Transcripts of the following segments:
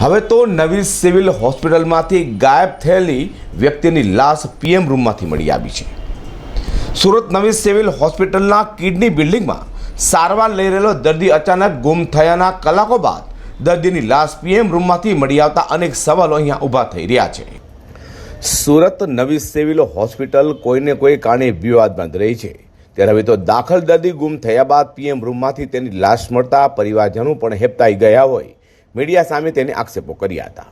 હવે તો નવી સિવિલ હોસ્પિટલમાંથી ગાયબ થયેલી વ્યક્તિની લાશ પીએમ રૂમમાંથી મળી આવી છે. સુરત નવી સિવિલ હોસ્પિટલના કિડની બિલ્ડિંગમાં સારવાર લઈ રહેલો દર્દી અચાનક ગુમ થયાના કલાકો બાદ દર્દીની લાશ પીએમ રૂમમાંથી મળી આવતા અનેક સવાલો અહીંયા ઊભા થઈ રહ્યા છે. સુરત નવી સિવિલ હોસ્પિટલ કોઈને કોઈ કારણે વિવાદમાં રહી છે. ત્યારે હવે તો દાખલ દર્દી ગુમ થયા બાદ પીએમ રૂમમાંથી તેની લાશ મળતા પરિવારજનો પણ હેપતાઈ ગયા હોય. મીડિયા સામે તેને આક્ષેપો કર્યા હતા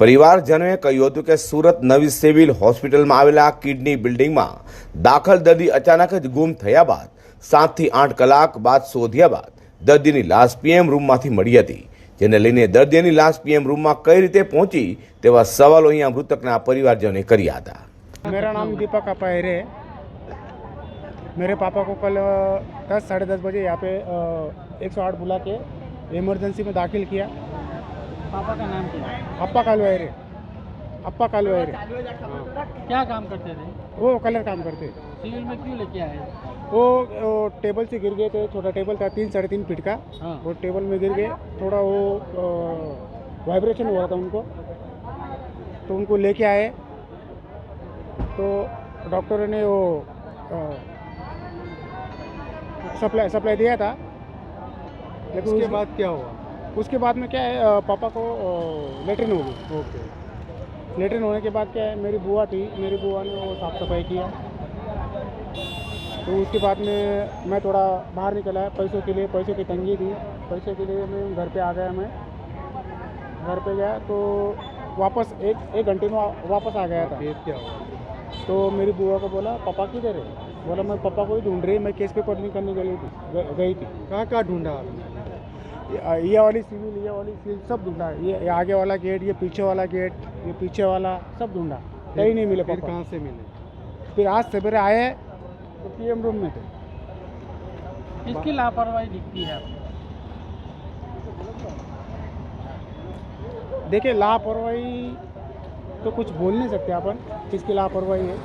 પરિવારજનોએ કહ્યું હતું કે સુરત નવી સિવિલ હોસ્પિટલમાં આવેલા કિડની બિલ્ડિંગમાં દાખલ દર્દી અચાનક જ ગુમ થયા બાદ સાતથી આઠ કલાક બાદ શોધ્યા બાદ દર્દીની લાશ પીએમ રૂમમાંથી મળી હતી જેને લઈને દર્દીની લાશ પીએમ રૂમમાં કઈ રીતે પહોંચી તેવા સવાલો અહીંયા મૃતકના પરિવારજનોએ કર્યા હતા मेरा नाम दीपक अपायरे है मेरे पापा को कल दस साढ़े दस बजे यहाँ पे एक सौ आठ बुला के इमरजेंसी में दाखिल किया पापा का नाम क्या? है अप्पा कालवायरे। अप्पा कालवायरे। क्या काम करते थे? वो कलर काम करते। सिविल में क्यों लेके आए? वो, वो टेबल से गिर गए थे छोटा टेबल था तीन साढ़े तीन फीट का। हाँ। वो टेबल में गिर गए थोड़ा वो वाइब्रेशन हुआ था उनको। तो उनको लेके आए। तो डॉक्टर ने वो सप्लाई सप्लाई दिया था। लेकिन उसके बाद क्या हुआ? उसके बाद में क्या है पापा को लेटरिन हो गई। ओके। लेटरिन होने के बाद क्या है मेरी बुआ थी मेरी बुआ ने वो साफ़ सफ़ाई किया। तो उसके बाद में मैं थोड़ा बाहर निकला पैसों के लिए पैसों की तंगी थी। पैसों के लिए मैं घर पे आ गया मैं। घर पे गया तो वापस एक एक घंटे में वापस आ गया था। क्या तो मेरी बुआ को बोला पापा किधर है? बोला मैं पापा को ही ढूंढ रही मैं केस पेपर नहीं करने गई थी गई थी। कहाँ कहाँ ढूंढा ये ये वाली सिविल ये वाली सिविल सब ढूंढा ये आगे वाला गेट ये पीछे वाला गेट ये पीछे वाला सब ढूंढा। कहीं नहीं मिले फिर कहाँ से मिले? फिर आज सवेरे आए तो पीएम रूम में थे। इसकी लापरवाही दिखती है देखिए लापरवाही तो कुछ बोल नहीं सकते अपन किसकी लापरवाही है।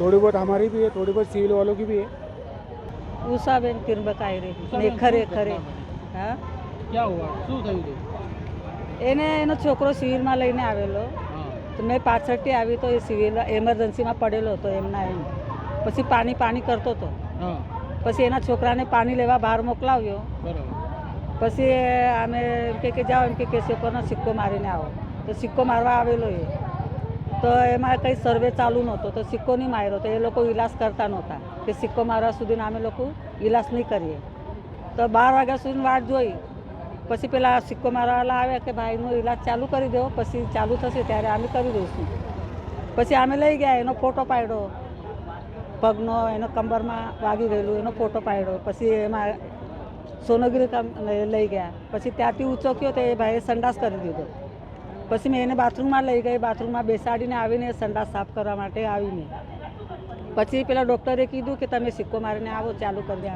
थोड़ी बहुत हमारी भी है थोड़ी बहुत सिविल वालों की भी है। उषा बेन किरबकायरे खरे खरे। हाँ? ક્યાં હુઆ શું થયું હતું એને એનો છોકરો શિવિરમાં લઈને આવેલો. તો મેં પાછળથી આવી તો એ સિવિલ એમરજન્સીમાં પડેલો હતો એમના એમ. પછી પાણી પાણી કરતો હતો. પછી એના છોકરાને પાણી લેવા બહાર મોકલાવ્યો. પછી અમે એમ કે જાઓ એમ કે કેસ પેપરનો સિક્કો મારીને આવો. તો સિક્કો મારવા આવેલો એ. તો એમાં કંઈ સર્વે ચાલુ નહોતો. તો સિક્કો નહીં માર્યો તો એ લોકો ઇલાજ કરતા નહોતા. કે સિક્કો મારવા સુધીને અમે લોકો ઇલાજ નહીં કરીએ. તો બાર વાગ્યા સુધી વાટ જોઈ. પછી પેલા સિક્કો મારવાલા આવે કે ભાઈનો ઇલાજ ચાલુ કરી દો, પછી ચાલુ થશે ત્યારે અમે કરી દઈશું. પછી અમે લઈ ગયા, એનો ફોટો પાડ્યો. પગનો, એનો કમરમાં વાગી ગયેલું, એનો ફોટો પાડ્યો. પછી એમાં સોનગીરી લઈ ગયા. પછી ત્યાંથી ઊંચો કયો તો એ ભાઈએ સંડાસ કરી દીધો. પછી મેં એને બાથરૂમમાં લઈ ગઈ, બાથરૂમમાં બેસાડીને આવીને સંડાસ સાફ કરવા માટે આવીને. પછી પેલા ડૉક્ટરે કીધું કે તમે સિક્કો મારીને આવો, ચાલુ કરી દે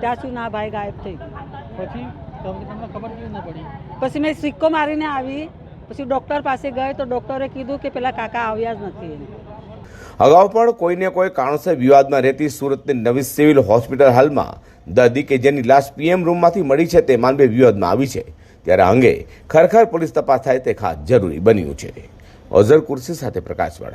ત્યાં સુધી ના ભાઈ ગાયબ થઈ ગયો. પછી? તમને તમને ખબર કેવી ના પડી? પછી મેં સિક્કો મારીને આવી. પછી ડૉક્ટર પાસે ગઈ તો ડૉક્ટરે કીધું કે પેલા કાકા આવ્યા જ નથી અગાઉ પણ કોઈને કોઈ કારણસર વિવાદમાં રહેતી સુરતની નવી સિવિલ હોસ્પિટલ હાલમાં દર્દી કે જેની લાશ પીએમ રૂમમાંથી મળી છે તે માનવે વિવાદમાં આવી છે. ત્યારે અંગે ખરેખર પોલીસ તપાસ થાય તે ખાસ જરૂરી બન્યું છે. અઝર કુર્સી સાથે પ્રકાશવાળા.